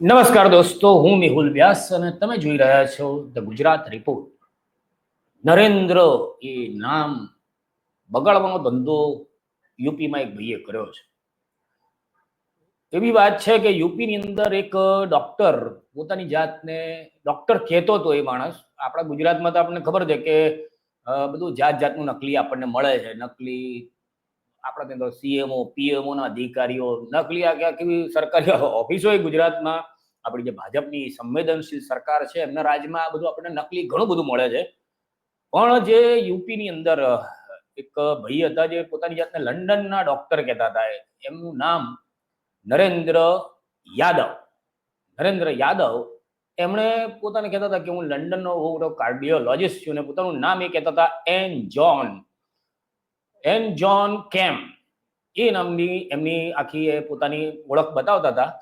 નમસ્કાર દોસ્તો, હું મેહુલ વ્યાસ અને તમે જોઈ રહ્યા છો ધ ગુજરાત રિપોર્ટ નરેન્દ્ર એ નામ બગાડવાનો ધંધો યુપીમાં એક ભાઈએ કર્યો છે. એવી વાત છે કે યુપીની અંદર એક ડોક્ટર પોતાની જાતને ડોક્ટર કહેતો હતો એ માણસ. આપણા ગુજરાતમાં તો આપણને ખબર છે કે બધું જાત જાતનું નકલી આપણને મળે છે. નકલી આપણા ત્યાં સીએમઓ પીએમઓ ના અધિકારીઓ, નકલી આ ક્યાં કેવી સરકારી ઓફિસો ગુજરાતમાં. આપણી જે ભાજપની સંવેદનશીલ સરકાર છે, એમના રાજમાં આ બધું આપણને નકલી ઘણું બધું મળે છે. પણ જે યુપીની અંદર એક ભાઈ હતા જે પોતાની જાતને લંડનના ડોક્ટર કહેતા હતા, એમનું નામ નરેન્દ્ર યાદવ. નરેન્દ્ર યાદવ, એમણે પોતાને કહેતા હતા કે હું લંડનનો કાર્ડિયોલોજીસ્ટ કાર્ડિયોલોજિસ્ટ છું અને પોતાનું નામ એ કહેતા હતા એન જોન એન જોન કેમ. એ નામની, એમની આખી એ પોતાની ઓળખ બતાવતા હતા.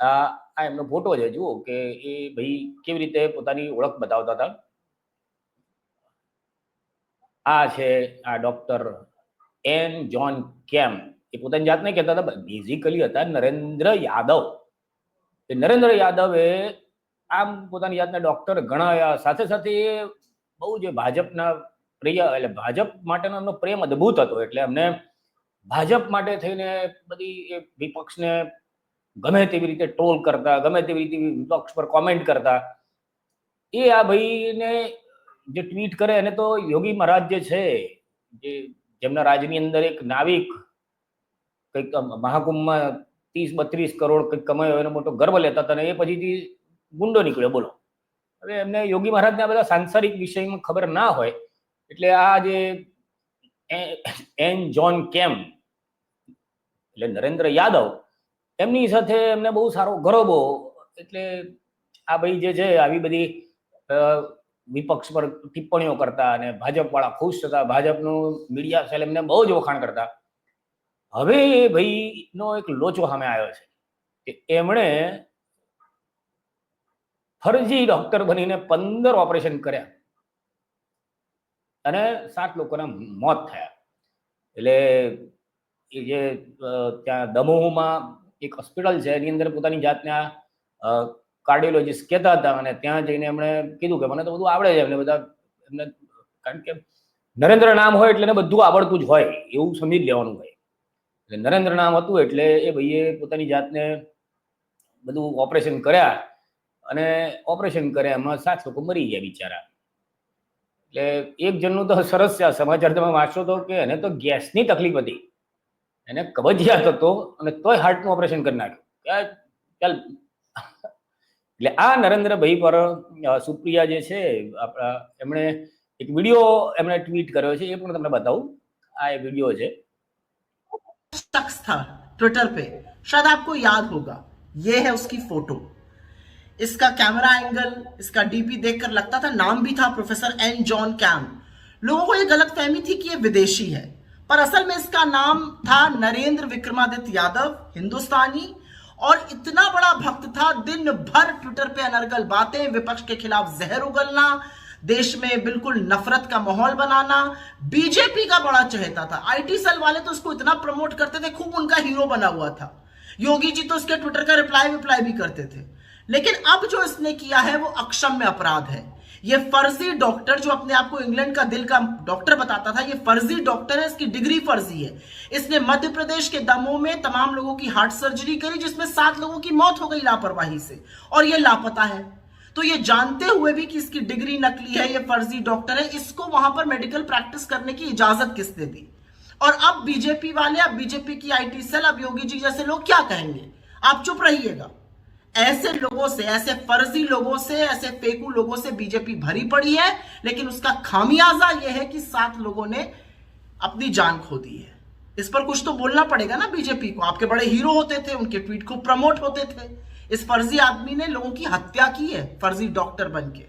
આ એમનો ફોટો છે, જુઓ કે એ ભાઈ કેવી રીતે પોતાની ઓળખ બતાવતા હતા. આ છે આ ડોક્ટર એન જોન કેમ. એ પોતાની જાતને કહેતા હતા બેઝિકલી હતા નરેન્દ્ર યાદવ. એ નરેન્દ્ર યાદવે આમ પોતાની જાતને ડોક્ટર ગણાવ્યા સાથે સાથે એ બહુ જે ભાજપના પ્રિય એટલે ભાજપ માટેનો એમનો પ્રેમ અદ્ભુત હતો. એટલે એમને ભાજપ માટે થઈને બધી એ વિપક્ષને ગમે તેવી રીતે ટ્રોલ કરતા, ગમે તેવી રીતે વિપક્ષ પર કોમેન્ટ કરતા, એ આ ભાઈને જે ટ્વીટ કરે એને તો યોગી મહારાજ જે છે, જે જેમના રાજની અંદર એક નાવિક, કંઈક મહાકુંભમાં ત્રીસ બત્રીસ કરોડ કંઈક કમાયો એનો મોટો ગર્વ લેતા હતા અને એ પછીથી ગુંડો નીકળ્યો. બોલો. હવે એમને યોગી મહારાજને આ બધા સાંસારિક વિષયમાં ખબર ના હોય એટલે આ જે એન જોન કેમ, એટલે નરેન્દ્ર યાદવ, એમની સાથે એમને બહુ સારો ગરોબો, એટલે આ ભાઈ જે છે, આવી બધી વિપક્ષ પર ટિપ્પણીઓ કરતા અને ભાજપ વાળા ખુશ થતા, ભાજપનું મીડિયા સેલ એમને બહુ જ વખાણ કરતા. હવે એ ભાઈનો એક લોચો સામે આવ્યો છે કે એમણે ફરજી ડોક્ટર બનીને પંદર ઓપરેશન કર્યા. અને સાત લોકોના મોત થયા. એટલે એ જે ત્યાં દમોહમાં એક હોસ્પિટલ છે, એની અંદર પોતાની જાતને કાર્ડિયોલોજીસ્ટ કહેતા હતા અને ત્યાં જઈને એમણે કીધું કે મને તો બધું આવડે છે, એમને બધા, એમને, કારણ કે નરેન્દ્ર નામ હોય એટલે બધું આવડતું જ હોય, એવું સમજી લેવાનું હોય. એટલે નરેન્દ્ર નામ હતું એટલે એ ભાઈએ પોતાની જાતને બધું ઓપરેશન કર્યા અને ઓપરેશન કર્યા, એમાં સાત લોકો મરી ગયા બિચારા. એટલે એક જણનું તો સરસ છે આ સમાચાર તમે વાંચો તો કે એને તો ગેસની તકલીફ હતી એને કબજિયાત હતો અને તોય હાર્ટનું ઓપરેશન કરી નાખ્યું કે ચાલ એટલે આ નરેન્દ્રભાઈ પર અ, સુપ્રિયા જે છે આપણા એમણે એક વિડીયો એમણે ટ્વીટ કર્યો છે એ પણ તમને બતાવું આ એ વિડીયો છે शख्स था ट्विटर पे शायद आपको याद होगा ये है उसकी फोटो इसका कैमरा एंगल इसका डीपी देखकर लगता था नाम भी था प्रोफेसर एन जॉन कैम लोगों को ये गलत फहमी थी कि ये विदेशी है। पर असल में इसका नाम था नरेंद्र विक्रमादित्य यादव, हिंदुस्तानी, और इतना बड़ा भक्त था दिन भर ट्विटर पे अनर्गल बातें, विपक्ष के खिलाफ जहर उगलना, देश में बिल्कुल नफरत का माहौल बनाना बीजेपी का बड़ा चहेता था। आईटी सेल वाले तो उसको इतना प्रमोट करते थे, खूब उनका हीरो बना हुआ था। योगी जी तो उसके ट्विटर का रिप्लाई विप्लाई भी करते थे। लेकिन अब जो इसने किया है, वो अक्षम्य अपराध है। ये फर्जी डॉक्टर जो अपने आप को इंग्लैंड का दिल का डॉक्टर बताता था, ये फर्जी डॉक्टर है, इसकी डिग्री फर्जी है। इसने मध्य प्रदेश के दमों में तमाम लोगों की हार्ट सर्जरी करी, जिसमें सात लोगों की मौत हो गई लापरवाही से, और ये लापता है। तो ये जानते हुए भी कि इसकी डिग्री नकली है, ये फर्जी डॉक्टर है, इसको वहाँ पर मेडिकल प्रैक्टिस करने की इजाज़त किसने दी? और अब बीजेपी वाले, अब बीजेपी की आईटी सेल, अब योगी जी जैसे लोग क्या कहेंगे? आप चुप रहिएगा। ऐसे लोगों से ऐसे फर्जी लोगों से ऐसे फेकू लोगों से बीजेपी भरी पड़ी है लेकिन उसका खामियाजा यह है कि सात लोगों ने अपनी जान खो दी है इस पर कुछ तो बोलना पड़ेगा ना बीजेपी को आपके बड़े हीरो होते थे उनके ट्वीट को प्रमोट होते थे इस फर्जी आदमी ने लोगों की हत्या की है फर्जी डॉक्टर बन के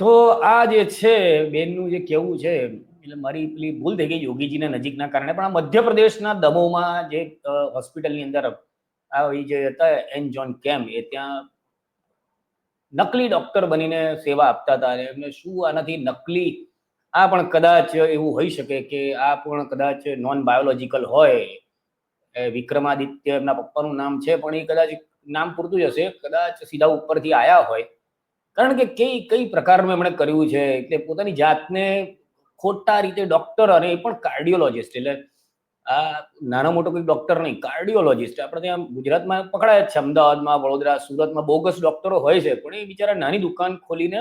તો આ જે છે બેનનું જે કેવું છે એટલે મારી પેલી ભૂલ થઈ ગઈ યોગીજીના નજીકના કારણે પણ આ મધ્યપ્રદેશના દમોમાં જે અ, હોસ્પિટલની અંદર આ એ જે હતા, એન જોન કેમ, એ ત્યાં નકલી ડોક્ટર બનીને સેવા આપતા હતા એમને શું આનાથી નકલી? આ પણ કદાચ એવું હોઈ શકે કે આ પણ કદાચ નોન બાયોલોજીકલ હોય. એ વિક્રમાદિત્ય એમના પપ્પાનું નામ છે, પણ એ કદાચ નામ પૂરતું જ હશે. કદાચ સીધા ઉપરથી આયા હોય. કારણ કે કઈ કઈ પ્રકારનું એમણે કર્યું છે? એટલે પોતાની જાતને ખોટા રીતે ડોક્ટર અને એ પણ કાર્ડિયોલોજિસ્ટ એટલે આ નાનો મોટો કોઈ ડોક્ટર નહીં કાર્ડિયોલોજિસ્ટ આપણે ત્યાં ગુજરાતમાં પકડાય છે, અમદાવાદમાં, વડોદરા, સુરતમાં બોગસ ડોક્ટરો હોય છે, પણ એ બિચારા નાની દુકાન ખોલીને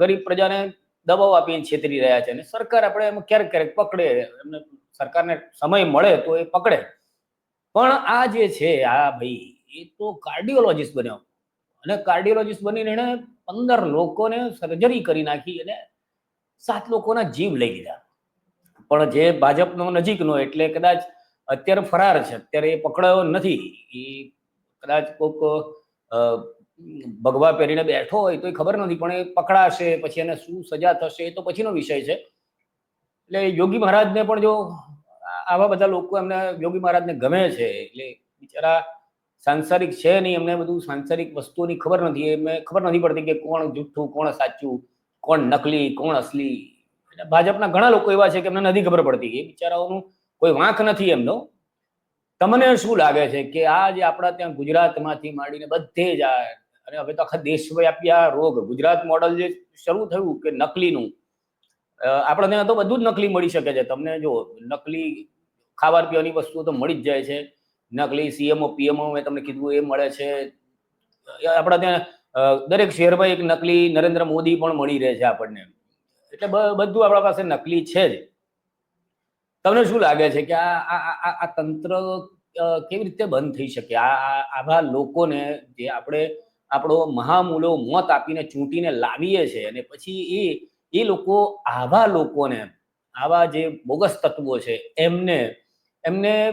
ગરીબ પ્રજાને દબાવ આપીને છેતરી રહ્યા છે અને સરકાર આપણે એમ ક્યારેક ક્યારેક પકડે, એમને સરકારને સમય મળે તો એ પકડે. પણ આ જે છે, આ ભાઈ, એ તો કાર્ડિયોલોજિસ્ટ બન્યો. અને કાર્ડિયોલોજિસ્ટ બનીને એણે પંદર લોકોને સર્જરી કરી નાખી અને સાત લોકોના જીવ લઈ લીધા. પણ જે ભાજપનો નજીકનો એટલે કદાચ અત્યારે ફરાર છે, અત્યારે એ પકડાયો નથી. એ કદાચ કોઈક ભગવા પહેરીને બેઠો હોય તો એ ખબર નથી, પણ એ પકડાશે, પછી એને શું સજા થશે એ તો પછીનો વિષય છે. એટલે યોગી મહારાજને પણ જો આવા બધા લોકો એમને, યોગી મહારાજને ગમે છે, એટલે બિચારા સાંસારિક છે નહીં, એમને બધું સાંસારિક વસ્તુઓની ખબર નથી. એમને ખબર નથી પડતી કે કોણ જુઠ્ઠું, કોણ સાચું, કોણ નકલી, કોણ અસલી. એટલે ભાજપના ઘણા લોકો એવા છે કે એમને નથી ખબર પડતી એ બિચારાઓનું કોઈ વાંક નથી એમનો. તમને શું લાગે છે કે આ જે આપણા ત્યાં ગુજરાતમાંથી માંડીને બધે જ અને હવે તો આખા દેશવ્યાપી આ રોગ. ગુજરાત મોડલ જે શરૂ થયું કે નકલીનું આપણે ત્યાં તો બધું જ નકલી મળી શકે છે. તમને જો નકલી ખાવા પીવાની વસ્તુઓ તો મળી જ જાય છે. નકલી સીએમઓ પીએમઓ મેં તમને કીધું એ મળે છે. આપણા ત્યાં દરેક શહેરમાં એક નકલી નરેન્દ્ર મોદી પણ મળી રહે છે આપણને. એટલે બધું આપણા પાસે નકલી છે જ. તમને શું લાગે છે કે આ, આ- તંત્ર કેવી રીતે બંધ થઈ શકે? આ આવા લોકોને જે આપણે, આપણો મહામૂલો મોત આપીને ચૂંટીને લાવીએ છીએ અને પછી એ એ લોકો આવા લોકોને, આવા જે બોગસ તત્વો છે, એમને એમને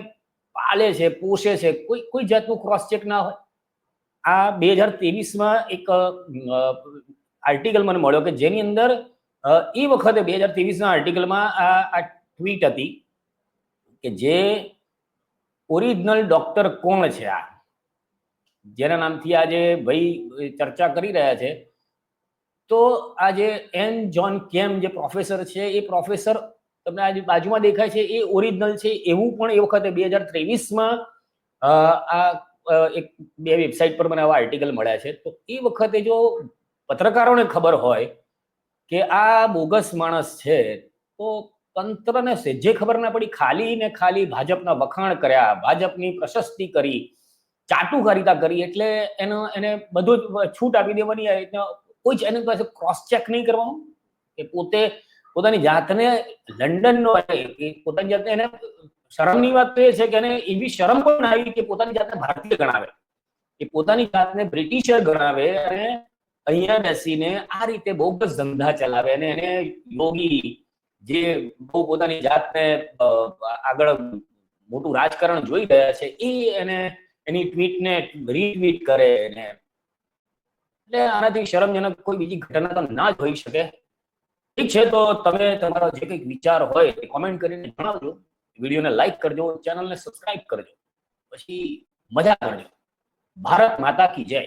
પાલે છે, પોષે છે, કોઈ કોઈ જાતનું ક્રોસ ચેક ના હોય. આ બે હજાર ત્રેવીસમાં એક આર્ટિકલ મને મળ્યો કે જેની અંદર એ વખતે બે હજાર ત્રેવીસના આર્ટિકલમાં આ આ ટ્વીટ હતી કે જે ઓરિજિનલ ડોક્ટર કોણ છે આ? જેના નામથી આજે ભાઈ ચર્ચા કરી રહ્યા છે. તો આ જે એન જોન કેમ જે પ્રોફેસર છે, એ પ્રોફેસર તમને આજે બાજુમાં દેખાય છે, એ ઓરિજિનલ છે એવું પણ એ વખતે બે હજાર ત્રેવીસમાં આ એક બે વેબસાઇટ પર મને આવા આર્ટિકલ મળ્યા છે. તો એ વખતે જો પત્રકારોને ખબર હોય કે આ બોગસ માણસ છે, તો તંત્રને સેજે ખબર ના પડી, ખાલી ને ખાલી ભાજપના વખાણ કર્યા, ભાજપની પ્રશસ્તિ કરી, ચાટુકારિતા કરી, એટલે એનો, એને બધું જ છૂટ આપી દેવાની કોઈ જ એની પાસે ક્રોસ ચેક નહીં કરવાનું. કે પોતે પોતાની જાતને લંડન નો પોતાની જાતને એને શરમની વાત તો એ છે કે એને એવી શરમ પણ આવી કે પોતાની જાતને ભારતીય ગણાવે. કે પોતાની જાતને બ્રિટિશર ગણાવે અને અહીંયા બેસીને આ રીતે બોગસ ધંધા ચલાવે અને એને યોગી જે બહુ પોતાની જાતને આગળ મોટું રાજકારણ જોઈ રહ્યા છે એ એને એની ટ્વીટને રીટ્વીટ કરે ને. એટલે આનાથી શરમજનક કોઈ બીજી ઘટના તો ના જ હોઈ શકે. ઠીક છે, તો તમે તમારો જે કંઈક વિચાર હોય એ કોમેન્ટ કરીને જણાવજો. વિડીયોને લાઈક કરજો ચેનલને સબસ્ક્રાઇબ કરજો. પછી મજા કરજો. ભારત માતા કી જય.